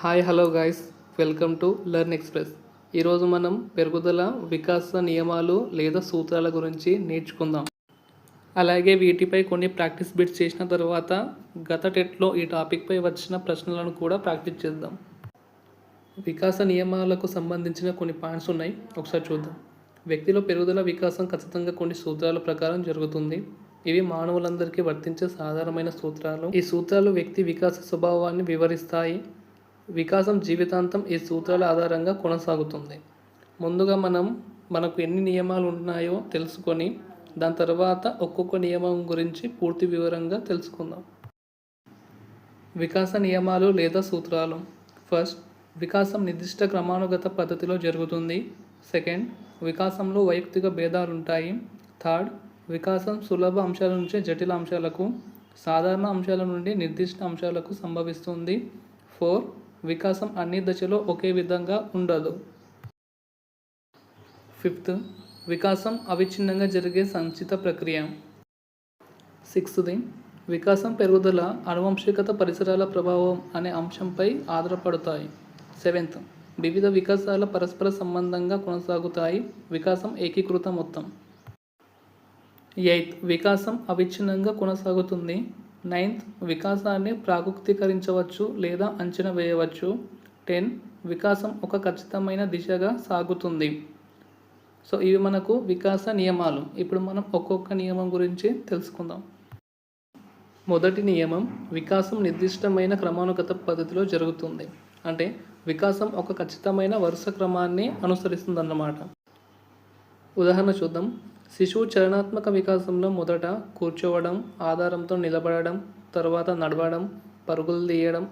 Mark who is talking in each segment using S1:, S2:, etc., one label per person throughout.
S1: Hi hello guys welcome to learn express. ఈరోజు మనం పెరుగుదల వికాస నియమాలు లేదా సూత్రాల గురించి నేర్చుకుందాం. అలాగే వీటిపై కొన్ని ప్రాక్టీస్ బిట్స్ చేసిన తర్వాత గత టెట్లో ఈ టాపిక్పై వచ్చిన ప్రశ్నలను కూడా ప్రాక్టీస్ చేద్దాం. వికాస నియమాలకు సంబంధించిన కొన్ని పాయింట్స్ ఉన్నాయి. ఒకసారి చూద్దాం. వ్యక్తిలో పెరుగుదల వికాసం ఖచ్చితంగా కొన్ని సూత్రాల ప్రకారం జరుగుతుంది. ఇవి మానవులందరికీ వర్తించే సాధారణమైన సూత్రాలు. ఈ సూత్రాలు వ్యక్తి వికాస స్వభావాన్ని వివరిస్తాయి. వికాసం జీవితాంతం ఈ సూత్రాల ఆధారంగా కొనసాగుతుంది. ముందుగా మనం మనకు ఎన్ని నియమాలు ఉన్నాయో తెలుసుకొని దాని తర్వాత ఒక్కొక్క నియమం గురించి పూర్తి వివరంగా తెలుసుకుందాం. వికాస నియమాలు లేదా సూత్రాలు. ఫస్ట్ వికాసం నిర్దిష్ట క్రమానుగత పద్ధతిలో జరుగుతుంది. సెకండ్ వికాసంలో వైయక్తిక భేదాలు ఉంటాయి థర్డ్ వికాసం సులభ అంశాల నుంచి జటిల అంశాలకు సాధారణ అంశాల నుండి నిర్దిష్ట అంశాలకు సంభవిస్తుంది. ఫోర్ వికాసం అన్ని దశలో ఒకే విధంగా ఉండదు. ఫిఫ్త్ వికాసం అవిచ్ఛిన్నంగా జరిగే సంచిత ప్రక్రియ. సిక్స్త్ది వికాసం పెరుగుదల అనువంశికత పరిసరాల ప్రభావం అనే అంశంపై ఆధారపడతాయి. సెవెంత్ వివిధ వికాసాల పరస్పర సంబంధంగా కొనసాగుతాయి వికాసం ఏకీకృత మొత్తం. ఎయిత్ వికాసం అవిచ్ఛిన్నంగా కొనసాగుతుంది నైన్త్ వికాసాన్ని ప్రాకృతీకరించవచ్చు లేదా అంచనా వేయవచ్చు. టెన్ వికాసం ఒక ఖచ్చితమైన దిశగా సాగుతుంది. సో ఇవి మనకు వికాస నియమాలు. ఇప్పుడు మనం ఒక్కొక్క నియమం గురించి తెలుసుకుందాం. మొదటి నియమం వికాసం నిర్దిష్టమైన క్రమానుగత పద్ధతిలో జరుగుతుంది. అంటే వికాసం ఒక ఖచ్చితమైన వరుస క్రమాన్ని అనుసరిస్తుందన్నమాట. ఉదాహరణ చూద్దాం. శిశువు చలనాత్మక వికాసంలో మొదట కూర్చోవడం ఆధారంతో నిలబడడం తర్వాత నడవడం పరుగులు తీయడం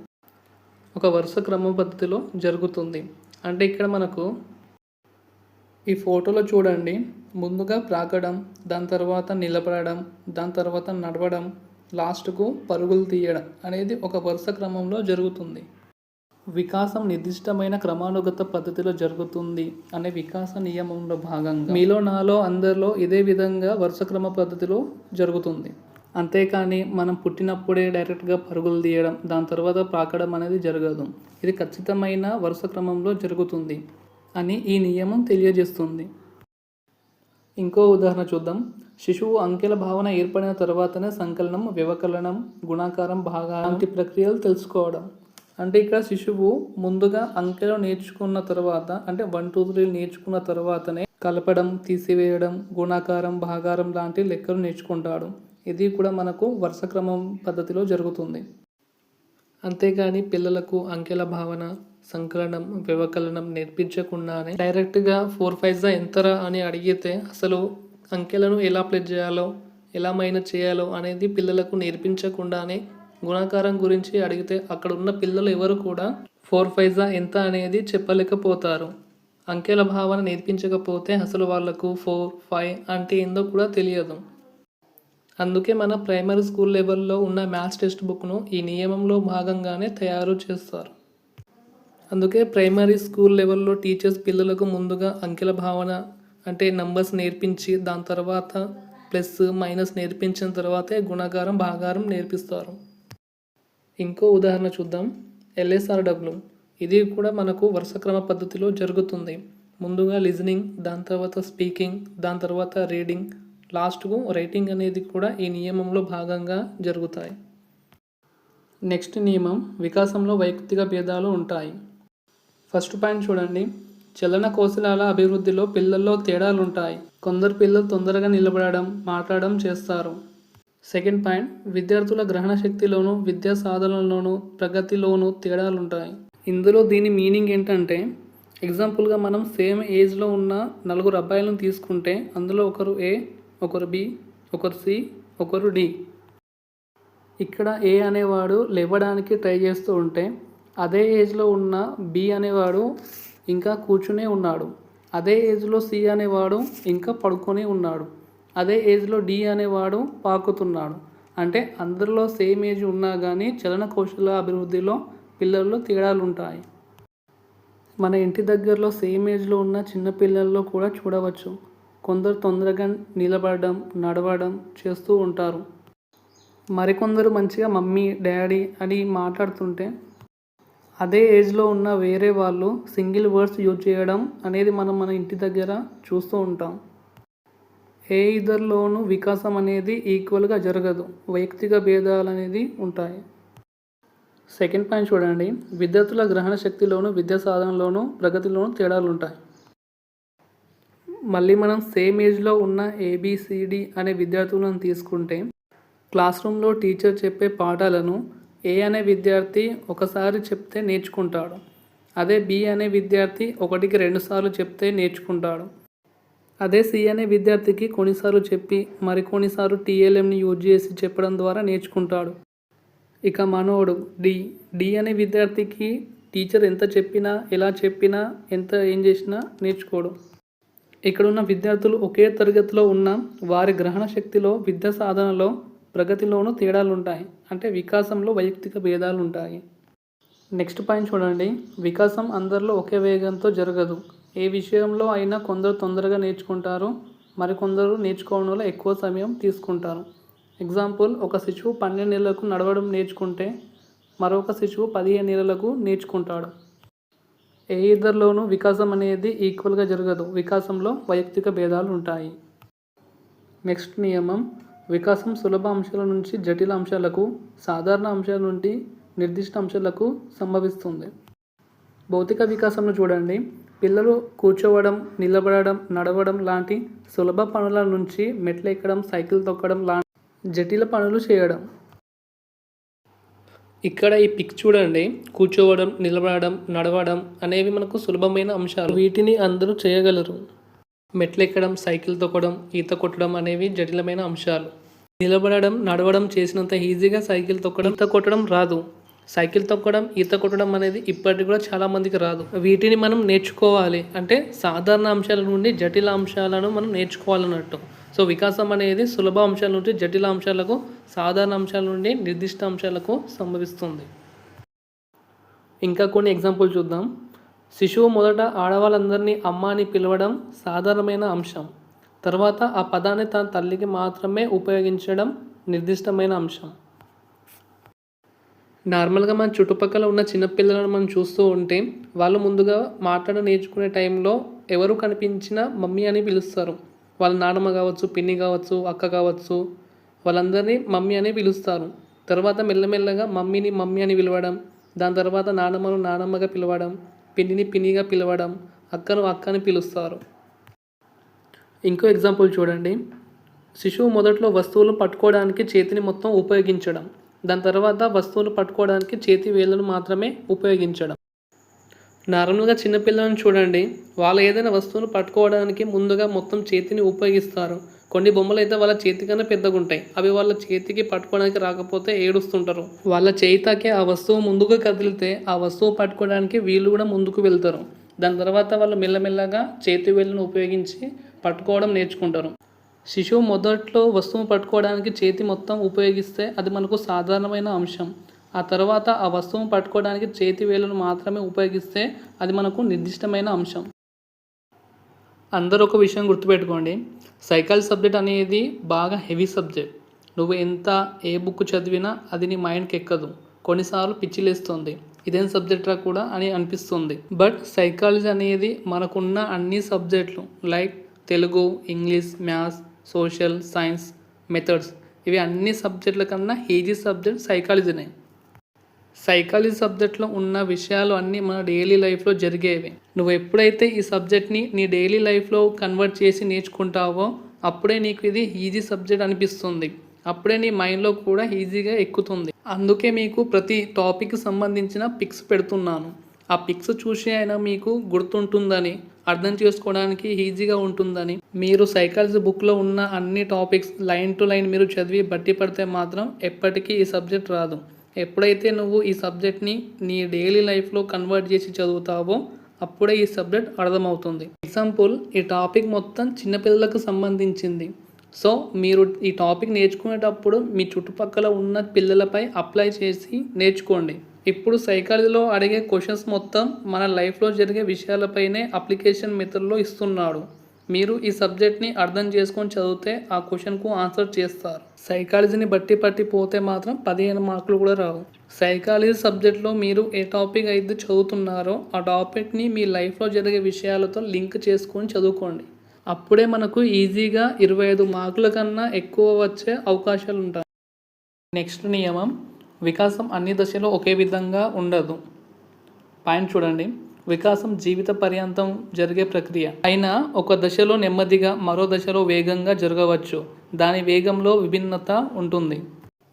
S1: ఒక వరుస క్రమ పద్ధతిలో జరుగుతుంది. అంటే ఇక్కడ మనకు ఈ ఫోటోలో చూడండి. ముందుగా ప్రాకడం దాని తర్వాత నిలబడడం దాని తర్వాత నడవడం లాస్ట్కు పరుగులు తీయడం అనేది ఒక వరుస క్రమంలో జరుగుతుంది. వికాసం నిర్దిష్టమైన క్రమానుగత పద్ధతిలో జరుగుతుంది అనే వికాస నియమంలో భాగంగా మీలో నాలో అందరిలో ఇదే విధంగా వరుస క్రమ పద్ధతిలో జరుగుతుంది. అంతేకాని మనం పుట్టినప్పుడే డైరెక్ట్గా పరుగులు తీయడం దాని తర్వాత ప్రాకడం అనేది జరగదు. ఇది ఖచ్చితమైన వరుస క్రమంలో జరుగుతుంది అని ఈ నియమం తెలియజేస్తుంది. ఇంకో ఉదాహరణ చూద్దాం. శిశువు అంకెల భావన ఏర్పడిన తర్వాతనే సంకలనం వ్యవకలనం గుణాకారం భాగా లాంటి ప్రక్రియలు తెలుసుకోవడం. అంటే ఇక్కడ శిశువు ముందుగా అంకెలు నేర్చుకున్న తర్వాత అంటే వన్ టూ త్రీ నేర్చుకున్న తర్వాతనే కలపడం తీసివేయడం గుణాకారం భాగారం లాంటి లెక్కలు నేర్చుకుంటాడు. ఇది కూడా మనకు వరుస క్రమం పద్ధతిలో జరుగుతుంది. అంతేగాని పిల్లలకు అంకెల భావన సంకలనం వ్యవకలనం నేర్పించకుండానే డైరెక్ట్గా ఫోర్ ఫైవ్ ఎంతరా అని అడిగితే అసలు అంకెలను ఎలా ప్లేట్ చేయాలో ఎలా మైనస్ చేయాలో అనేది పిల్లలకు నేర్పించకుండానే గుణాకారం గురించి అడిగితే అక్కడ ఉన్న పిల్లలు ఎవరు కూడా ఫోర్ ఫైజా ఎంత అనేది చెప్పలేకపోతారు. అంకెల భావన నేర్పించకపోతే అసలు వాళ్ళకు ఫోర్ ఫైవ్ అంటే ఏందో కూడా తెలియదు. అందుకే మన ప్రైమరీ స్కూల్ లెవెల్లో ఉన్న మ్యాథ్స్ టెక్స్ట్ బుక్ను ఈ నియమంలో భాగంగానే తయారు చేస్తారు. అందుకే ప్రైమరీ స్కూల్ లెవెల్లో టీచర్స్ పిల్లలకు ముందుగా అంకెల భావన అంటే నంబర్స్ నేర్పించి దాని తర్వాత ప్లస్ మైనస్ నేర్పించిన తర్వాతే గుణకారం భాగారం నేర్పిస్తారు. ఇంకో ఉదాహరణ చూద్దాం. ఎల్ఎస్ఆర్డబ్ల్యూ ఇది కూడా మనకు వరుసక్రమ పద్ధతిలో జరుగుతుంది. ముందుగా లిజనింగ్ దాని తర్వాత స్పీకింగ్ దాని తర్వాత రీడింగ్ లాస్ట్కు రైటింగ్ అనేది కూడా ఈ నియమంలో భాగంగా జరుగుతాయి. నెక్స్ట్ నియమం వికాసంలో వైయక్తిక భేదాలు ఉంటాయి. ఫస్ట్ పాయింట్ చూడండి. చలన కౌశలాల అభివృద్ధిలో పిల్లల్లో తేడాలు ఉంటాయి కొందరు పిల్లలు తొందరగా నిలబడడం మాట్లాడడం చేస్తారు. సెకండ్ పాయింట్ విద్యార్థుల గ్రహణ శక్తిలోనూ విద్యా సాధనలోను ప్రగతిలోనూ తేడాలు ఉంటాయి ఇందులో దీని మీనింగ్ ఏంటంటే ఎగ్జాంపుల్గా మనం సేమ్ ఏజ్లో ఉన్న నలుగురు అబ్బాయిలను తీసుకుంటే అందులో ఒకరు ఏ ఒకరు బి ఒకరు సి ఒకరు డి. ఇక్కడ ఏ అనేవాడు లేవడానికి ట్రై చేస్తూ ఉంటే అదే ఏజ్లో ఉన్న బి అనేవాడు ఇంకా కూర్చునే ఉన్నాడు. అదే ఏజ్లో సి అనేవాడు ఇంకా పడుకొని ఉన్నాడు. అదే ఏజ్లో డి అనేవాడు పాకుతున్నాడు. అంటే అందరిలో సేమ్ ఏజ్ ఉన్నా కానీ చలన కౌశల అభివృద్ధిలో పిల్లల్లో తేడాలు ఉంటాయి మన ఇంటి దగ్గరలో సేమ్ ఏజ్లో ఉన్న చిన్న పిల్లల్లో కూడా చూడవచ్చు. కొందరు తొందరగా నిలబడడం నడవడం చేస్తూ ఉంటారు. మరికొందరు మంచిగా మమ్మీ డాడీ అని మాట్లాడుతుంటే అదే ఏజ్లో ఉన్న వేరే వాళ్ళు సింగిల్ వర్డ్స్ యూజ్ చేయడం అనేది మనం మన ఇంటి దగ్గర చూస్తూ ఉంటాం. ఏ ఇద్దరిలోనూ వికాసం అనేది ఈక్వల్గా జరగదు. వైయక్తిక భేదాలు అనేది ఉంటాయి. సెకండ్ పాయింట్ చూడండి. విద్యార్థుల గ్రహణ శక్తిలోను విద్యా సాధనలోను ప్రగతిలోను తేడాలు ఉంటాయి. మళ్ళీ మనం సేమ్ ఏజ్లో ఉన్న ఏబిసిడి అనే విద్యార్థులను తీసుకుంటే క్లాస్ రూమ్లో టీచర్ చెప్పే పాఠాలను ఏ అనే విద్యార్థి ఒకసారి చెప్తే నేర్చుకుంటాడు. అదే బి అనే విద్యార్థి ఒకటికి రెండుసార్లు చెప్తే నేర్చుకుంటాడు. అదే సి అనే విద్యార్థికి కొన్నిసార్లు చెప్పి మరికొన్నిసార్లు టీఎల్ఎంని యూజ్ చేసి చెప్పడం ద్వారా నేర్చుకుంటాడు. ఇక మనోడు డి డి అనే విద్యార్థికి టీచర్ ఎంత చెప్పినా ఎలా చెప్పినా ఎంత ఏం చేసినా నేర్చుకోడు. ఇక్కడున్న విద్యార్థులు ఒకే తరగతిలో ఉన్న వారి గ్రహణ శక్తిలో విద్యా సాధనలో ప్రగతిలోనూ తేడాలు ఉంటాయి అంటే వికాసంలో వైయక్తిక భేదాలు ఉంటాయి నెక్స్ట్ పాయింట్ చూడండి. వికాసం అందరిలో ఒకే వేగంతో జరగదు. ఏ విషయంలో అయినా కొందరు తొందరగా నేర్చుకుంటారు. మరికొందరు నేర్చుకోవడంలో ఎక్కువ సమయం తీసుకుంటారు. ఎగ్జాంపుల్ ఒక శిశువు పన్నెండు నెలలకు నడవడం నేర్చుకుంటే మరొక శిశువు పదిహేను నెలలకు నేర్చుకుంటాడు. ఏ ఇద్దరిలోనూ వికాసం అనేది ఈక్వల్గా జరగదు. వికాసంలో వైయక్తిక భేదాలు ఉంటాయి. నెక్స్ట్ నియమం వికాసం సులభ అంశాల నుంచి జటిల అంశాలకు సాధారణ అంశాల నుండి నిర్దిష్ట అంశాలకు సంభవిస్తుంది. భౌతిక వికాసంలో చూడండి. పిల్లలు కూర్చోవడం నిలబడడం నడవడం లాంటి సులభ పనుల నుంచి మెట్లు ఎక్కడం సైకిల్ తొక్కడం లాంటి జటిల పనులు చేయడం. ఇక్కడ ఈ పిక్ చూడండి. కూర్చోవడం నిలబడడం నడవడం అనేవి మనకు సులభమైన అంశాలు. వీటిని అందరూ చేయగలరు. మెట్లెక్కడం సైకిల్ తొక్కడం ఈత కొట్టడం అనేవి జటిలమైన అంశాలు. నిలబడడం నడవడం చేసినంత ఈజీగా సైకిల్ తొక్కడం ఈత కొట్టడం రాదు. సైకిల్ తొక్కడం ఈత కొట్టడం అనేది ఇప్పటికి కూడా చాలా మందికి రాదు. వీటిని మనం నేర్చుకోవాలి. అంటే సాధారణ అంశాల నుండి జటిల అంశాలను మనం నేర్చుకోవాలన్నట్టు. సో వికాసం అనేది సులభ అంశాల నుండి జటిల అంశాలకు సాధారణ అంశాల నుండి నిర్దిష్ట అంశాలకు సంభవిస్తుంది. ఇంకా కొన్ని ఎగ్జాంపుల్ చూద్దాం. శిశువు మొదట ఆడవాళ్ళందరినీ అమ్మ అని పిలవడం సాధారణమైన అంశం. తర్వాత ఆ పదాన్ని తన తల్లికి మాత్రమే ఉపయోగించడం నిర్దిష్టమైన అంశం. నార్మల్గా మన చుట్టుపక్కల ఉన్న చిన్నపిల్లలను మనం చూస్తూ ఉంటే వాళ్ళు ముందుగా మాట్లాడ నేర్చుకునే టైంలో ఎవరు కనిపించినా మమ్మీ అని పిలుస్తారు. వాళ్ళ నాన్నమ్మ కావచ్చు పిన్ని కావచ్చు అక్క కావచ్చు వాళ్ళందరినీ మమ్మీ అని పిలుస్తారు. తర్వాత మెల్లమెల్లగా మమ్మీని మమ్మీ అని పిలవడం దాని తర్వాత నానమ్మను నానమ్మగా పిలవడం పిన్నిని పిన్నిగా పిలవడం అక్కను అక్క అని పిలుస్తారు. ఇంకో ఎగ్జాంపుల్ చూడండి. శిశువు మొదట్లో వస్తువులు పట్టుకోవడానికి చేతిని మొత్తం ఉపయోగించడం. దాని తర్వాత వస్తువులు పట్టుకోవడానికి చేతి వేళ్ళను మాత్రమే ఉపయోగించడం. నార్మల్గా చిన్నపిల్లలను చూడండి. వాళ్ళు ఏదైనా వస్తువును పట్టుకోవడానికి ముందుగా మొత్తం చేతిని ఉపయోగిస్తారు. కొన్ని బొమ్మలు అయితే వాళ్ళ చేతి కన్నా పెద్దగా ఉంటాయి అవి వాళ్ళ చేతికి పట్టుకోవడానికి రాకపోతే ఏడుస్తుంటారు. వాళ్ళ చేయితాకే ఆ వస్తువు ముందుకు కదిలితే ఆ వస్తువు పట్టుకోవడానికి వీళ్ళు కూడా ముందుకు వెళ్తారు. దాని తర్వాత వాళ్ళు మెల్లమెల్లగా చేతి వేళ్ళను ఉపయోగించి పట్టుకోవడం నేర్చుకుంటారు. శిశువు మొదట్లో వస్తువు పట్టుకోవడానికి చేతి మొత్తం ఉపయోగిస్తే అది మనకు సాధారణమైన అంశం. ఆ తర్వాత ఆ వస్తువును పట్టుకోవడానికి చేతి వేలను మాత్రమే ఉపయోగిస్తే అది మనకు నిర్దిష్టమైన అంశం. అందరూ ఒక విషయం గుర్తుపెట్టుకోండి. సైకాలజీ సబ్జెక్ట్ అనేది బాగా హెవీ సబ్జెక్ట్. నువ్వు ఎంత ఏ బుక్ చదివినా అది నీ మైండ్కి ఎక్కదు. కొన్నిసార్లు పిచ్చిలేస్తుంది. ఇదేం సబ్జెక్ట్రా కూడా అని అనిపిస్తుంది. బట్ సైకాలజీ అనేది మనకున్న అన్ని సబ్జెక్టులు like Telugu English maths social science methods. ఇవి అన్ని సబ్జెక్టుల కన్నా ఈజీ సబ్జెక్ట్ సైకాలజీనే సైకాలజీ సబ్జెక్ట్లో ఉన్న విషయాలు అన్నీ మన డైలీ లైఫ్లో జరిగేవి. నువ్వు ఎప్పుడైతే ఈ సబ్జెక్ట్ని నీ డైలీ లైఫ్లో కన్వర్ట్ చేసి నేర్చుకుంటావో అప్పుడే నీకు ఇది ఈజీ సబ్జెక్ట్ అనిపిస్తుంది. అప్పుడే నీ మైండ్లో కూడా ఈజీగా ఎక్కుతుంది. అందుకే మీకు ప్రతి టాపిక్ సంబంధించిన పిక్స్ పెడుతున్నాను. ఆ పిక్స్ చూసి అయినా మీకు గుర్తుంటుందని అర్థం చేసుకోవడానికి ఈజీగా ఉంటుందని. మీరు సైకాలజీ బుక్లో ఉన్న అన్ని టాపిక్స్ లైన్ టు లైన్ మీరు చదివి బట్టి పడితే మాత్రం ఎప్పటికీ ఈ సబ్జెక్ట్ రాదు. ఎప్పుడైతే నువ్వు ఈ సబ్జెక్ట్ని నీ డైలీ లైఫ్లో కన్వర్ట్ చేసి చదువుతావో అప్పుడే ఈ సబ్జెక్ట్ అర్థమవుతుంది. ఎగ్జాంపుల్ ఈ టాపిక్ మొత్తం చిన్నపిల్లలకు సంబంధించింది. సో మీరు ఈ టాపిక్ నేర్చుకునేటప్పుడు మీ చుట్టుపక్కల ఉన్న పిల్లలపై అప్లై చేసి నేర్చుకోండి. ఇప్పుడు సైకాలజీలో అడిగే క్వశ్చన్స్ మొత్తం మన లైఫ్లో జరిగే విషయాలపైనే అప్లికేషన్ మెథడ్లో ఇస్తున్నాడు. మీరు ఈ సబ్జెక్ట్ని అర్థం చేసుకొని చదివితే ఆ క్వశ్చన్కు ఆన్సర్ చేస్తారు. సైకాలజీని బట్టి పట్టి పోతే మాత్రం పదిహేను మార్కులు కూడా రావు. సైకాలజీ సబ్జెక్ట్లో మీరు ఏ టాపిక్ అయితే చదువుతున్నారో ఆ టాపిక్ని మీ లైఫ్లో జరిగే విషయాలతో లింక్ చేసుకొని చదువుకోండి. అప్పుడే మనకు ఈజీగా ఇరవై ఐదు మార్కుల కన్నా ఎక్కువ వచ్చే అవకాశాలు ఉంటాయి నెక్స్ట్ నియమం వికాసం అన్ని దశలో ఒకే విధంగా ఉండదు. పాయింట్ చూడండి. వికాసం జీవిత పర్యంతం జరిగే ప్రక్రియ. అయినా ఒక దశలో నెమ్మదిగా మరో దశలో వేగంగా జరగవచ్చు. దాని వేగంలో విభిన్నత ఉంటుంది.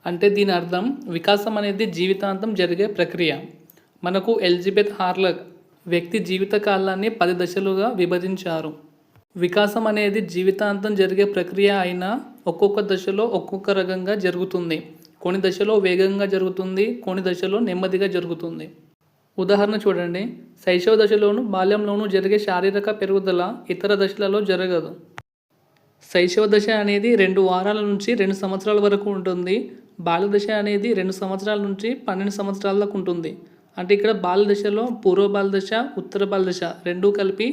S1: అంటే దీని అర్థం వికాసం అనేది జీవితాంతం జరిగే ప్రక్రియ. మనకు ఎలిజబెత్ హార్లక్ వ్యక్తి జీవిత కాలాన్ని పది దశలుగా విభజించారు. వికాసం అనేది జీవితాంతం జరిగే ప్రక్రియ అయినా ఒక్కొక్క దశలో ఒక్కొక్క రకంగా జరుగుతుంది. కొన్ని దశలో వేగంగా జరుగుతుంది కొన్ని దశలో నెమ్మదిగా జరుగుతుంది. ఉదాహరణ చూడండి. శైశవ దశలోను బాల్యంలోనూ జరిగే శారీరక పెరుగుదల ఇతర దశలలో జరగదు. శైశవ దశ అనేది రెండు వారాల నుంచి రెండు సంవత్సరాల వరకు ఉంటుంది. బాల్య దశ అనేది రెండు సంవత్సరాల నుంచి పన్నెండు సంవత్సరాల దాకా ఉంటుంది. అంటే ఇక్కడ బాల్య దశలో పూర్వ బాలదశ ఉత్తర బాల్య దశ రెండూ కలిపి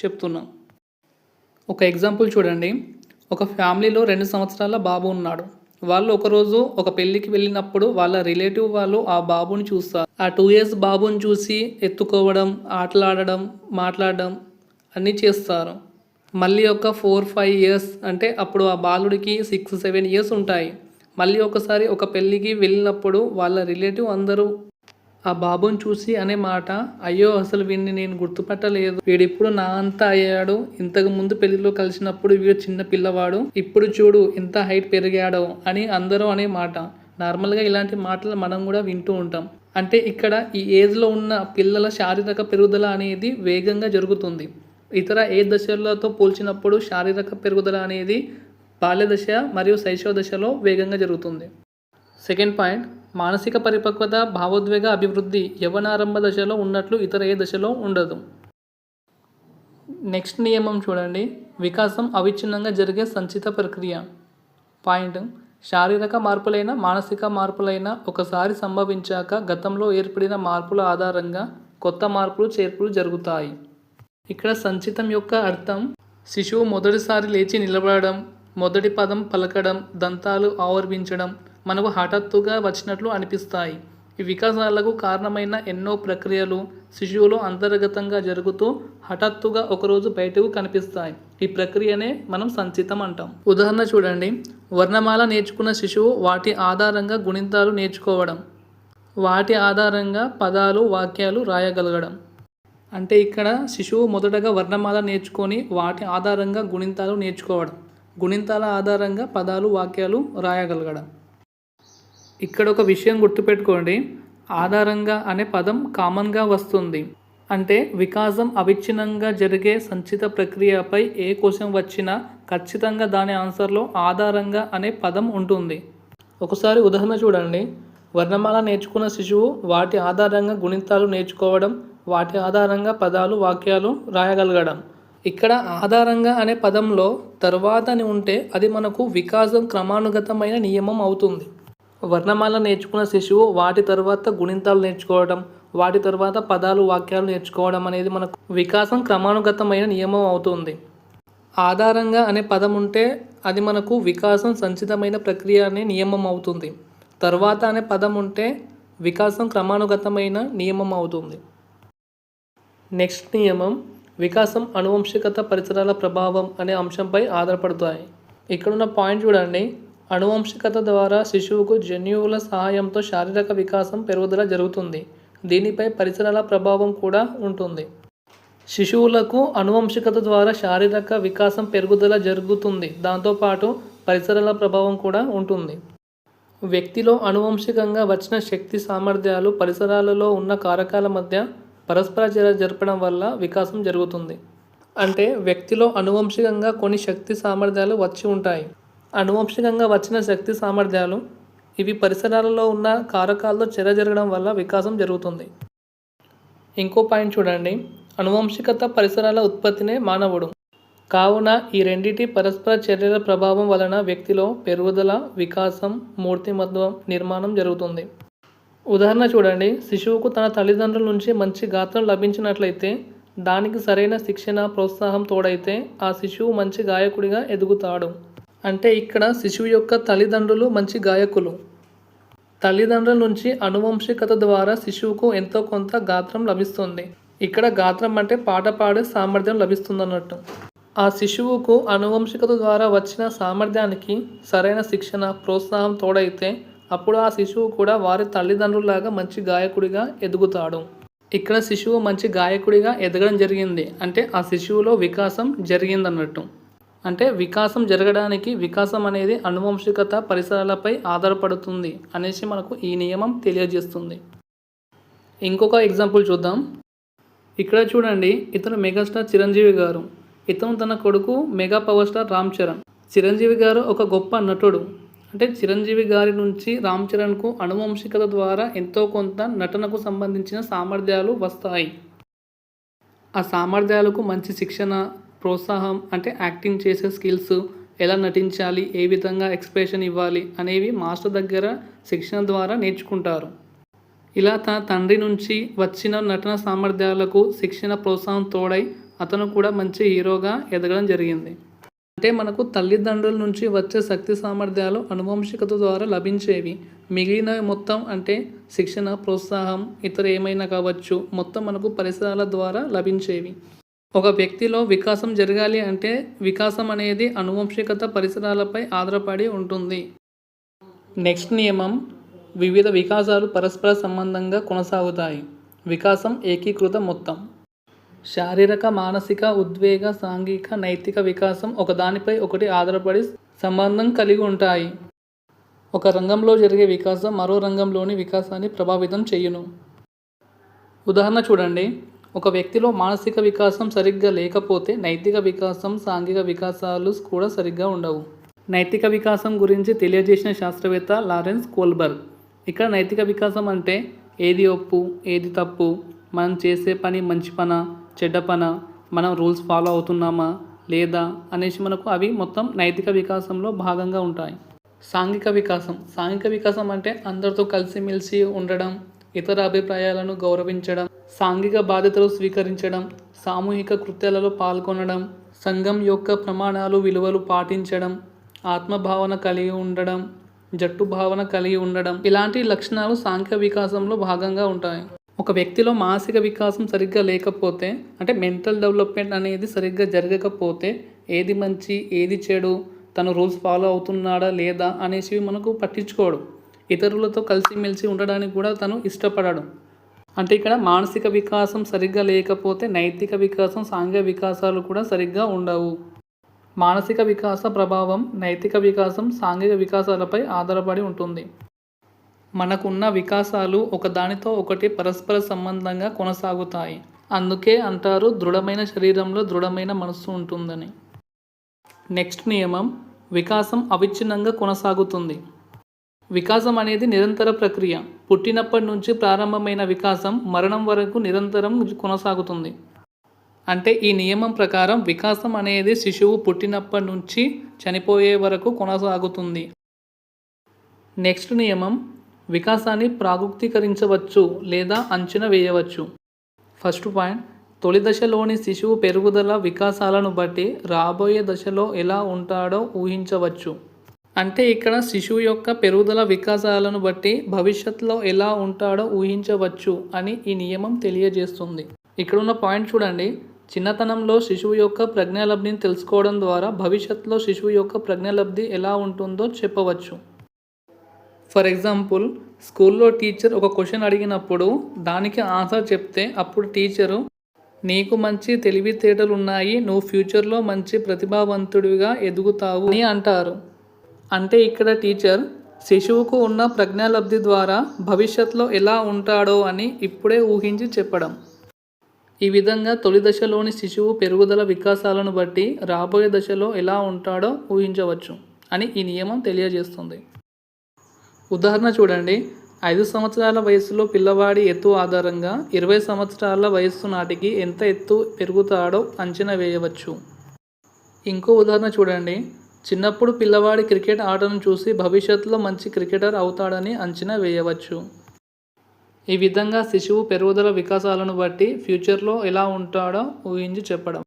S1: చెప్తున్నాం. ఒక ఎగ్జాంపుల్ చూడండి. ఒక ఫ్యామిలీలో రెండు సంవత్సరాల బాబు ఉన్నాడు. వాళ్ళు ఒకరోజు ఒక పెళ్ళికి వెళ్ళినప్పుడు వాళ్ళ రిలేటివ్ వాళ్ళు ఆ బాబుని చూస్తారు. ఆ టూ ఇయర్స్ బాబుని చూసి ఎత్తుకోవడం ఆటలాడడం మాట్లాడడం అన్నీ చేస్తారు. మళ్ళీ ఒక ఫోర్ ఫైవ్ ఇయర్స్ అంటే అప్పుడు ఆ బాలుడికి సిక్స్ సెవెన్ ఇయర్స్ ఉంటాయి. మళ్ళీ ఒకసారి ఒక పెళ్ళికి వెళ్ళినప్పుడు వాళ్ళ రిలేటివ్ అందరూ ఆ బాబుని చూసి అనే మాట అయ్యో అసలు వీడిని నేను గుర్తుపట్టలేదు. వీడిప్పుడు నా అంతా అయ్యాడు. ఇంతకు ముందు పెళ్ళిలో కలిసినప్పుడు వీడు చిన్న పిల్లవాడు. ఇప్పుడు చూడు ఎంత హైట్ పెరిగాడో అని అందరూ అనే మాట. నార్మల్గా ఇలాంటి మాటలు మనం కూడా వింటూ ఉంటాం. అంటే ఇక్కడ ఈ ఏజ్లో ఉన్న పిల్లల శారీరక పెరుగుదల అనేది వేగంగా జరుగుతుంది. ఇతర ఏ దశలతో పోల్చినప్పుడు శారీరక పెరుగుదల అనేది బాల్య దశ మరియు శైశవ దశలో వేగంగా జరుగుతుంది. సెకండ్ పాయింట్ మానసిక పరిపక్వత భావోద్వేగ అభివృద్ధి యవనారంభ దశలో ఉన్నట్లు ఇతర ఏ దశలో ఉండదు. నెక్స్ట్ నియమం చూడండి. వికాసం అవిచ్ఛిన్నంగా జరిగే సంచిత ప్రక్రియ. పాయింట్ శారీరక మార్పులైన మానసిక మార్పులైన ఒకసారి సంభవించాక గతంలో ఏర్పడిన మార్పుల ఆధారంగా కొత్త మార్పులు చేర్పులు జరుగుతాయి. ఇక్కడ సంచితం యొక్క అర్థం శిశువు మొదటిసారి లేచి నిలబడడం మొదటి పదం పలకడం దంతాలు ఆవర్భించడం మనకు హఠాత్తుగా వచ్చినట్లు అనిపిస్తాయి. ఈ వికాసాలకు కారణమైన ఎన్నో ప్రక్రియలు శిశువులో అంతర్గతంగా జరుగుతూ హఠాత్తుగా ఒకరోజు బయటకు కనిపిస్తాయి. ఈ ప్రక్రియనే మనం సంచితం అంటాం. ఉదాహరణ చూడండి. వర్ణమాల నేర్చుకున్న శిశువు వాటి ఆధారంగా గుణింతాలు నేర్చుకోవడం. వాటి ఆధారంగా పదాలు వాక్యాలు రాయగలగడం. అంటే ఇక్కడ శిశువు మొదటగా వర్ణమాల నేర్చుకొని వాటి ఆధారంగా గుణింతాలు నేర్చుకోవడం. గుణింతాల ఆధారంగా పదాలు వాక్యాలు రాయగలగడం. ఇక్కడ ఒక విషయం గుర్తుపెట్టుకోండి. ఆధారంగా అనే పదం కామన్గా వస్తుంది. అంటే వికాసం అవిచ్ఛిన్నంగా జరిగే సంచిత ప్రక్రియపై ఏ క్వశ్చన్ వచ్చినా ఖచ్చితంగా దాని ఆన్సర్లో ఆధారంగా అనే పదం ఉంటుంది. ఒకసారి ఉదాహరణ చూడండి. వర్ణమాల నేర్చుకున్న శిశువు వాటి ఆధారంగా గుణితాలు నేర్చుకోవడం వాటి ఆధారంగా పదాలు వాక్యాలు రాయగలగడం. ఇక్కడ ఆధారంగా అనే పదంలో తర్వాత అని ఉంటే అది మనకు వికాసం క్రమానుగతమైన నియమం అవుతుంది. వర్ణమాల నేర్చుకున్న శిశువు వాటి తర్వాత గుణింతాలు నేర్చుకోవడం వాటి తర్వాత పదాలు వాక్యాలు నేర్చుకోవడం అనేది మనకు వికాసం క్రమానుగతమైన నియమం అవుతుంది. ఆధారంగా అనే పదం ఉంటే అది మనకు వికాసం సంచితమైన ప్రక్రియ అనే నియమం అవుతుంది. తర్వాత అనే పదం ఉంటే వికాసం క్రమానుగతమైన నియమం అవుతుంది. నెక్స్ట్ నియమం వికాసం అనువంశికత పరిసరాల ప్రభావం అనే అంశంపై ఆధారపడతాయి. ఇక్కడున్న పాయింట్ చూడండి. అనువంశికత ద్వారా శిశువుకు జన్యువుల సహాయంతో శారీరక వికాసం పెరుగుదల జరుగుతుంది. దీనిపై పరిసరాల ప్రభావం కూడా ఉంటుంది. శిశువులకు అనువంశికత ద్వారా శారీరక వికాసం పెరుగుదల జరుగుతుంది. దాంతోపాటు పరిసరాల ప్రభావం కూడా ఉంటుంది. వ్యక్తిలో అనువంశికంగా వచ్చిన శక్తి సామర్థ్యాలు పరిసరాలలో ఉన్న కారకాల మధ్య పరస్పర చర్య జరపడం వల్ల వికాసం జరుగుతుంది. అంటే వ్యక్తిలో అనువంశికంగా కొన్ని శక్తి సామర్థ్యాలు వచ్చి ఉంటాయి. అనువంశికంగా వచ్చిన శక్తి సామర్థ్యాలు ఇవి పరిసరాలలో ఉన్న కారకాల్లో చర్య జరగడం వల్ల వికాసం జరుగుతుంది. ఇంకో పాయింట్ చూడండి. అనువంశికత పరిసరాల ఉత్పత్తినే మానవుడు. కావున ఈ రెండిటి పరస్పర చర్యల ప్రభావం వలన వ్యక్తిలో పెరుగుదల వికాసం మూర్తిమత్వం నిర్మాణం జరుగుతుంది. ఉదాహరణ చూడండి. శిశువుకు తన తల్లిదండ్రుల నుంచి మంచి గాత్రం లభించినట్లయితే దానికి సరైన శిక్షణ ప్రోత్సాహం తోడైతే ఆ శిశువు మంచి గాయకుడిగా ఎదుగుతాడు. అంటే ఇక్కడ శిశువు యొక్క తల్లిదండ్రులు మంచి గాయకులు. తల్లిదండ్రుల నుంచి అనువంశికత ద్వారా శిశువుకు ఎంతో కొంత గాత్రం లభిస్తుంది. ఇక్కడ గాత్రం అంటే పాట పాడే సామర్థ్యం లభిస్తుందన్నట్టు. ఆ శిశువుకు అనువంశికత ద్వారా వచ్చిన సామర్థ్యానికి సరైన శిక్షణ ప్రోత్సాహం తోడైతే అప్పుడు ఆ శిశువు కూడా వారి తల్లిదండ్రులాగా మంచి గాయకుడిగా ఎదుగుతాడు. ఇక్కడ శిశువు మంచి గాయకుడిగా ఎదగడం జరిగింది. అంటే ఆ శిశువులో వికాసం జరిగిందన్నట్టు. అంటే వికాసం జరగడానికి వికాసం అనేది అనువంశికత పరిసరాలపై ఆధారపడుతుంది అనేసి మనకు ఈ నియమం తెలియజేస్తుంది. ఇంకొక ఎగ్జాంపుల్ చూద్దాం. ఇక్కడ చూడండి ఇతను మెగాస్టార్ చిరంజీవి గారు. ఇతను తన కొడుకు mega power star Ram Charan. Chiranjeevi garu ఒక గొప్ప నటుడు. అంటే చిరంజీవి గారి నుంచి రామ్ చరణ్కు అనువంశికత ద్వారా ఎంతో కొంత నటనకు సంబంధించిన సామర్థ్యాలు వస్తాయి. ఆ సామర్థ్యాలకు మంచి శిక్షణ ప్రోత్సాహం అంటే యాక్టింగ్ చేసే స్కిల్స్ ఎలా నటించాలి ఏ విధంగా ఎక్స్ప్రెషన్ ఇవ్వాలి అనేవి మాస్టర్ దగ్గర శిక్షణ ద్వారా నేర్చుకుంటారు. ఇలా తన తండ్రి నుంచి వచ్చిన నటన సామర్థ్యాలకు శిక్షణ ప్రోత్సాహం తోడై అతను కూడా మంచి హీరోగా ఎదగడం జరిగింది. అంటే మనకు తల్లిదండ్రుల నుంచి వచ్చే శక్తి సామర్థ్యాలు అనువంశికత ద్వారా లభించేవి. మిగిలిన మొత్తం అంటే శిక్షణ ప్రోత్సాహం ఇతర ఏమైనా కావచ్చు మొత్తం మనకు పరిసరాల ద్వారా లభించేవి. ఒక వ్యక్తిలో వికాసం జరగాలి అంటే వికాసం అనేది అనువంశికత పరిసరాలపై ఆధారపడి ఉంటుంది. నెక్స్ట్ నియమం వివిధ వికాసాలు పరస్పర సంబంధంగా కొనసాగుతాయి. వికాసం ఏకీకృత మొత్తం. శారీరక మానసిక ఉద్వేగ సాంఘిక నైతిక వికాసం ఒకదానిపై ఒకటి ఆధారపడి సంబంధం కలిగి ఉంటాయి. ఒక రంగంలో జరిగే వికాసం మరో రంగంలోని వికాసాన్ని ప్రభావితం చేయును. ఉదాహరణ చూడండి. ఒక వ్యక్తిలో మానసిక వికాసం సరిగ్గా లేకపోతే నైతిక వికాసం సాంఘిక వికాసాలు కూడా సరిగ్గా ఉండవు. నైతిక వికాసం గురించి తెలియజేసిన శాస్త్రవేత్త లారెన్స్ కోల్బర్గ్. ఇక్కడ నైతిక వికాసం అంటే ఏది ఒప్పు ఏది తప్పు మనం చేసే పని మంచి పన చెడ్డ పన మనం రూల్స్ ఫాలో అవుతున్నామా లేదా అనేసి మనకు అవి మొత్తం నైతిక వికాసంలో భాగంగా ఉంటాయి. సాంఘిక వికాసం. సాంఘిక వికాసం అంటే అందరితో కలిసిమెలిసి ఉండడం ఇతర అభిప్రాయాలను గౌరవించడం సాంఘిక బాధ్యతలు స్వీకరించడం సామూహిక కృత్యాలలో పాల్గొనడం సంఘం యొక్క ప్రమాణాలు విలువలు పాటించడం ఆత్మభావన కలిగి ఉండడం జట్టు భావన కలిగి ఉండడం ఇలాంటి లక్షణాలు సాంఘిక వికాసంలో భాగంగా ఉంటాయి. ఒక వ్యక్తిలో మానసిక వికాసం సరిగ్గా లేకపోతే అంటే మెంటల్ డెవలప్మెంట్ అనేది సరిగ్గా జరగకపోతే ఏది మంచి ఏది చెడు తను రూల్స్ ఫాలో అవుతున్నాడా లేదా అనేసి మనకు పట్టించుకోడు. ఇతరులతో కలిసిమెలిసి ఉండడానికి కూడా తను ఇష్టపడడు. అంటే ఇక్కడ మానసిక వికాసం సరిగ్గా లేకపోతే నైతిక వికాసం సాంఘిక వికాసాలు కూడా సరిగ్గా ఉండవు. మానసిక వికాస ప్రభావం నైతిక వికాసం సాంఘిక వికాసాలపై ఆధారపడి ఉంటుంది. మనకున్న వికాసాలు ఒకదానితో ఒకటి పరస్పర సంబంధంగా కొనసాగుతాయి. అందుకే అంటారు దృఢమైన శరీరంలో దృఢమైన మనస్సు ఉంటుందని. నెక్స్ట్ నియమం వికాసం అవిచ్ఛిన్నంగా కొనసాగుతుంది. వికాసం అనేది నిరంతర ప్రక్రియ. పుట్టినప్పటి నుంచి ప్రారంభమైన వికాసం మరణం వరకు నిరంతరం కొనసాగుతుంది. అంటే ఈ నియమం ప్రకారం వికాసం అనేది శిశువు పుట్టినప్పటి నుంచి చనిపోయే వరకు కొనసాగుతుంది. నెక్స్ట్ నియమం వికాసాన్ని ప్రాగుక్తీకరించవచ్చు లేదా అంచనా వేయవచ్చు. ఫస్ట్ పాయింట్ తొలి దశలోని శిశువు పెరుగుదల వికాసాలను బట్టి రాబోయే దశలో ఎలా ఉంటాడో ఊహించవచ్చు. అంటే ఇక్కడ శిశువు యొక్క పెరుగుదల వికాసాలను బట్టి భవిష్యత్తులో ఎలా ఉంటాడో ఊహించవచ్చు అని ఈ నియమం తెలియజేస్తుంది. ఇక్కడ ఉన్న పాయింట్ చూడండి. చిన్నతనంలో శిశువు యొక్క ప్రజ్ఞాలబ్ధిని తెలుసుకోవడం ద్వారా భవిష్యత్తులో శిశువు యొక్క ప్రజ్ఞాలబ్ధి ఎలా ఉంటుందో చెప్పవచ్చు. ఫర్ ఎగ్జాంపుల్ స్కూల్లో టీచర్ ఒక క్వశ్చన్ అడిగినప్పుడు దానికి ఆన్సర్ చెప్తే అప్పుడు టీచరు నీకు మంచి తెలివితేటలు ఉన్నాయి నువ్వు ఫ్యూచర్లో మంచి ప్రతిభావంతుడిగా ఎదుగుతావు అని అంటారు. అంటే ఇక్కడ టీచర్ శిశువుకు ఉన్న ప్రజ్ఞాలబ్ధి ద్వారా భవిష్యత్తులో ఎలా ఉంటాడో అని ఇప్పుడే ఊహించి చెప్పడం. ఈ విధంగా తొలి దశలోని శిశువు పెరుగుదల వికాసాలను బట్టి రాబోయే దశలో ఎలా ఉంటాడో ఊహించవచ్చు అని ఈ నియమం తెలియజేస్తుంది. ఉదాహరణ చూడండి. ఐదు సంవత్సరాల వయసులో పిల్లవాడి ఎత్తు ఆధారంగా ఇరవై సంవత్సరాల వయస్సు నాటికి ఎంత ఎత్తు పెరుగుతాడో అంచనా వేయవచ్చు. ఇంకో ఉదాహరణ చూడండి. చిన్నప్పుడు పిల్లవాడి క్రికెట్ ఆటను చూసి భవిష్యత్తులో మంచి క్రికెటర్ అవుతాడని అంచనా వేయవచ్చు. ఈ విధంగా శిశువు పెరుగుదల వికాసాలను బట్టి ఫ్యూచర్లో ఎలా ఉంటాడో ఊహించి చెప్పడం.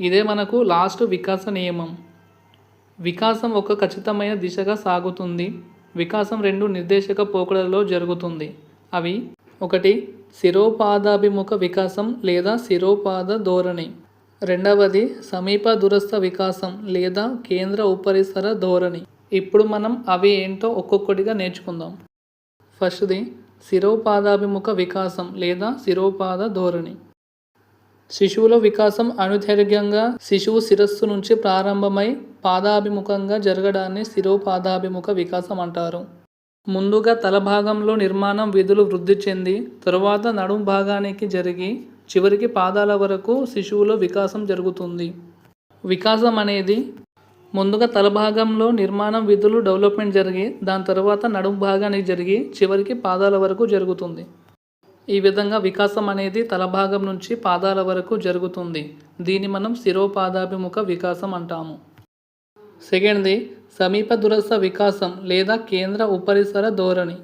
S1: ఇదే మనకు లాస్ట్ వికాస నియమం. వికాసం ఒక ఖచ్చితమైన దిశగా సాగుతుంది. వికాసం రెండు నిర్దేశక పోకడలలో జరుగుతుంది. అవి ఒకటి శిరోపాదాభిముఖ వికాసం లేదా శిరోపాద ధోరణి. రెండవది సమీప దురస్థ వికాసం లేదా కేంద్ర ఉపరిసర ధోరణి. ఇప్పుడు మనం అవి ఏంటో ఒక్కొక్కటిగా నేర్చుకుందాం. ఫస్ట్ది శిరోపాదాభిముఖ వికాసం లేదా శిరోపాద ధోరణి. శిశువుల వికాసం అనుదైర్ఘ్యంగా శిశువు శిరస్సు నుంచి ప్రారంభమై పాదాభిముఖంగా జరగడాన్ని శిరోపాదాభిముఖ వికాసం అంటారు. ముందుగా తల భాగంలో నిర్మాణం విధులు వృద్ధి చెంది తరువాత నడుం భాగానికి జరిగి చివరికి పాదాల వరకు శిశువులో వికాసం జరుగుతుంది. వికాసం అనేది ముందుగా తల భాగంలో నిర్మాణం విధులు డెవలప్మెంట్ జరిగి దాని తర్వాత నడుము భాగానికి జరిగి చివరికి పాదాల వరకు జరుగుతుంది. ఈ విధంగా వికాసం అనేది తల భాగం నుంచి పాదాల వరకు జరుగుతుంది. దీన్ని మనం శిరోపాదాభిముఖ వికాసం అంటాము. సెకండ్ది సమీప దురస్థ వికాసం లేదా కేంద్ర ఉపరిసర ధోరణి.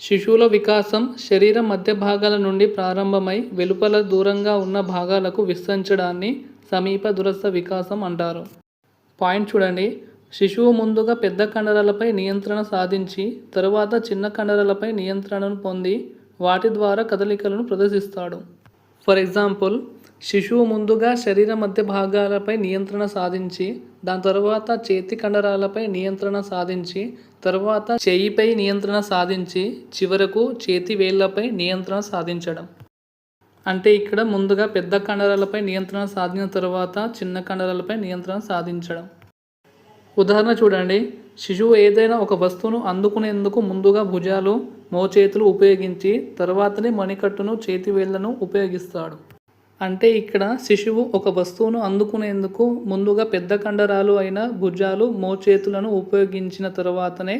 S1: శిశువుల వికాసం శరీరం మధ్య భాగాల నుండి ప్రారంభమై వెలుపల దూరంగా ఉన్న భాగాలకు విస్తరించడాన్ని సమీప దురస్థ వికాసం అంటారు. పాయింట్ చూడండి. శిశువు ముందుగా పెద్ద కండరాలపై నియంత్రణ సాధించి తరువాత చిన్న కండరాలపై నియంత్రణను పొంది వాటి ద్వారా కదలికలను ప్రదర్శిస్తాడు. ఫర్ ఎగ్జాంపుల్ శిశువు ముందుగా శరీర మధ్య భాగాలపై నియంత్రణ సాధించి దాని తర్వాత చేతి కండరాలపై నియంత్రణ సాధించి తర్వాత చేయిపై నియంత్రణ సాధించి చివరకు చేతి వేళ్ళపై నియంత్రణ సాధించడం. అంటే ఇక్కడ ముందుగా పెద్ద కండరాలపై నియంత్రణ సాధించిన తర్వాత చిన్న కండరాలపై నియంత్రణ సాధించడం. ఉదాహరణ చూడండి. శిశువు ఏదైనా ఒక వస్తువును అందుకునేందుకు ముందుగా భుజాలు మోచేతులు ఉపయోగించి తర్వాతనే మణికట్టును చేతివేళ్ళను ఉపయోగిస్తాడు. అంటే ఇక్కడ శిశువు ఒక వస్తువును అందుకునేందుకు ముందుగా పెద్ద కండరాలు అయిన భుజాలు మోచేతులను ఉపయోగించిన తర్వాతనే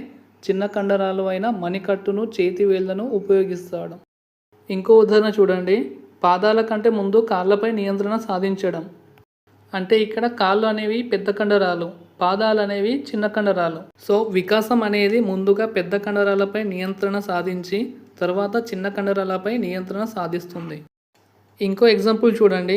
S1: చిన్న కండరాలు అయిన మణికట్టును చేతివేళ్ళను ఉపయోగిస్తాడు. ఇంకో ఉదాహరణ చూడండి. పాదాల కంటే ముందు కాళ్ళపై నియంత్రణ సాధించడం. అంటే ఇక్కడ కాళ్ళు అనేవి పెద్ద కండరాలు పాదాలు అనేవి చిన్న కండరాలు. సో వికాసం అనేది ముందుగా పెద్ద కండరాలపై నియంత్రణ సాధించి తర్వాత చిన్న కండరాలపై నియంత్రణ సాధిస్తుంది. ఇంకో ఎగ్జాంపుల్ చూడండి.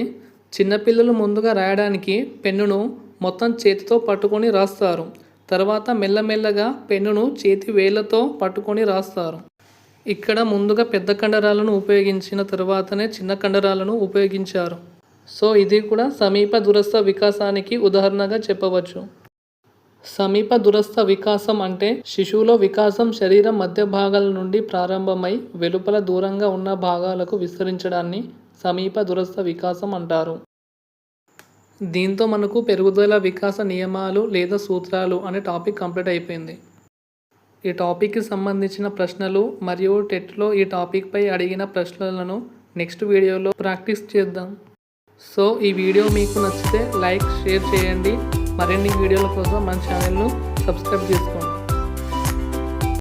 S1: చిన్నపిల్లలు ముందుగా రాయడానికి పెన్నును మొత్తం చేతితో పట్టుకొని రాస్తారు. తర్వాత మెల్లమెల్లగా పెన్నును చేతి వేళ్ళతో పట్టుకొని రాస్తారు. ఇక్కడ ముందుగా పెద్ద కండరాలను ఉపయోగించిన తర్వాతనే చిన్న కండరాలను ఉపయోగించారు. సో ఇది కూడా సమీప దురస్థ వికాసానికి ఉదాహరణగా చెప్పవచ్చు. సమీప దురస్థ వికాసం అంటే శిశువులో వికాసం శరీరం మధ్య భాగాల నుండి ప్రారంభమై వెలుపల దూరంగా ఉన్న భాగాలకు విస్తరించడాన్ని సమీప దురస్థ వికాసం అంటారు. దీంతో మనకు పెరుగుదల వికాస నియమాలు లేదా సూత్రాలు అనే టాపిక్ కంప్లీట్ అయిపోయింది. ఈ టాపిక్కి సంబంధించిన ప్రశ్నలు మరియు టెట్లో ఈ టాపిక్పై అడిగిన ప్రశ్నలను నెక్స్ట్ వీడియోలో ప్రాక్టీస్ చేద్దాం. సో ఈ వీడియో మీకు నచ్చితే లైక్ షేర్ చేయండి. మరిన్ని వీడియోల కోసం మన ఛానల్ను సబ్స్క్రైబ్ చేసుకోండి.